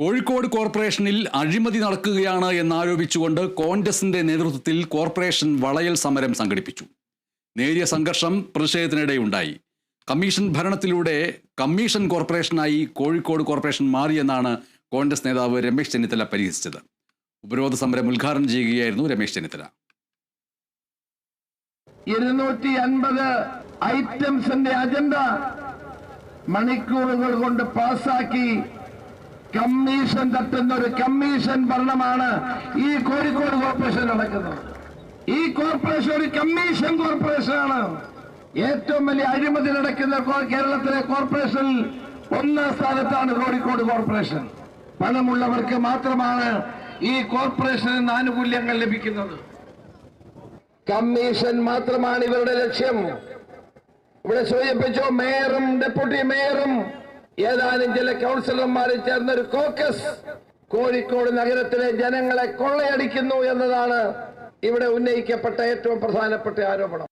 കോഴിക്കോട് കോർപ്പറേഷനിൽ അഴിമതി നടക്കുകയാണ് എന്നാരോപിച്ചുകൊണ്ട് കോൺഗ്രസിന്റെ നേതൃത്വത്തിൽ കോർപ്പറേഷൻ വളയൽ സമരം സംഘടിപ്പിച്ചു. നേരിയ സംഘർഷം പ്രതിഷേധത്തിനിടെയുണ്ടായി കമ്മീഷൻ ഭരണത്തിലൂടെ കമ്മീഷൻ കോർപ്പറേഷനായി കോഴിക്കോട് കോർപ്പറേഷൻ മാറിയെന്നാണ് കോൺഗ്രസ് നേതാവ് രമേശ് ചെന്നിത്തല പരിഹസിച്ചത്. ഉപരോധ സമരം ഉദ്ഘാടനം ചെയ്യുകയായിരുന്നു രമേശ് ചെന്നിത്തല. ഇരുന്നൂറ്റി അൻപത് ഐറ്റംസിന്റെ അജണ്ട മണിക്കൂറുകൾ കൊണ്ട് പാസാക്കി കമ്മീഷൻ തട്ടുന്ന ഒരു കമ്മീഷൻ ഭരണമാണ് ഈ കോഴിക്കോട് കോർപ്പറേഷൻ നടക്കുന്നത്. ഈ കോർപ്പറേഷൻ ഒരു കമ്മീഷൻ കോർപ്പറേഷനാണ്. ഏറ്റവും വലിയ അഴിമതി നടക്കുന്ന കേരളത്തിലെ കോർപ്പറേഷനിൽ ഒന്നാം സ്ഥാനത്താണ് കോഴിക്കോട് കോർപ്പറേഷൻ. പണമുള്ളവർക്ക് മാത്രമാണ് ഈ കോർപ്പറേഷനിൽ നിന്ന് ആനുകൂല്യങ്ങൾ ലഭിക്കുന്നത്. കമ്മീഷൻ മാത്രമാണ് ഇവരുടെ ലക്ഷ്യം. ഇവിടെ സൂചിപ്പിച്ചു മേയറും ഡെപ്യൂട്ടി മേയറും ഏതാനും ചില കൗൺസിലർമാർ ചേർന്ന ഒരു കോക്കസ് കോഴിക്കോട് നഗരത്തിലെ ജനങ്ങളെ കൊള്ളയടിക്കുന്നു എന്നതാണ് ഇവിടെ ഉന്നയിക്കപ്പെട്ട ഏറ്റവും പ്രധാനപ്പെട്ട ആരോപണം.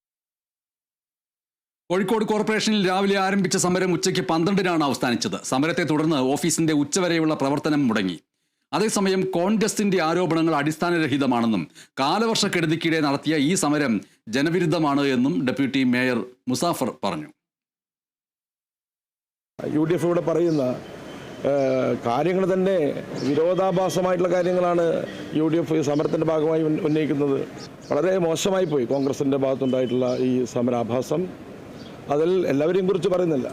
കോഴിക്കോട് കോർപ്പറേഷനിൽ രാവിലെ ആരംഭിച്ച സമരം ഉച്ചയ്ക്ക് പന്ത്രണ്ടിനാണ് അവസാനിച്ചത്. സമരത്തെ തുടർന്ന് ഓഫീസിന്റെ ഉച്ചവരെയുള്ള പ്രവർത്തനം മുടങ്ങി. അതേസമയം കോൺഗ്രസിന്റെ ആരോപണങ്ങൾ അടിസ്ഥാനരഹിതമാണെന്നും കാലവർഷക്കെടുതിക്കിടെ നടത്തിയ ഈ സമരം ജനവിരുദ്ധമാണ് എന്നും ഡെപ്യൂട്ടി മേയർ മുസാഫർ പറഞ്ഞു. യു ഡി എഫ് ഇവിടെ പറയുന്ന കാര്യങ്ങൾ തന്നെ വിരോധാഭാസമായിട്ടുള്ള കാര്യങ്ങളാണ് യു ഡി എഫ് സമരത്തിന്റെ ഭാഗമായി ഉന്നയിക്കുന്നത്. വളരെ മോശമായി പോയി കോൺഗ്രസിന്റെ ഭാഗത്തുണ്ടായിട്ടുള്ള ഈ സമരാഭാസം. അതിൽ എല്ലാവരെയും കുറിച്ച് പറയുന്നില്ല.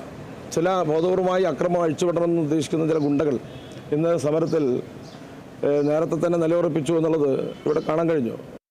ചില ബോധപൂർവമായി അക്രമം അഴിച്ചുവിടണമെന്ന് ഉദ്ദേശിക്കുന്ന ചില ഗുണ്ടകൾ ഇന്ന് സമരത്തിൽ നേരത്തെ തന്നെ നിലയുറപ്പിച്ചു എന്നുള്ളത് ഇവിടെ കാണാൻ കഴിഞ്ഞു.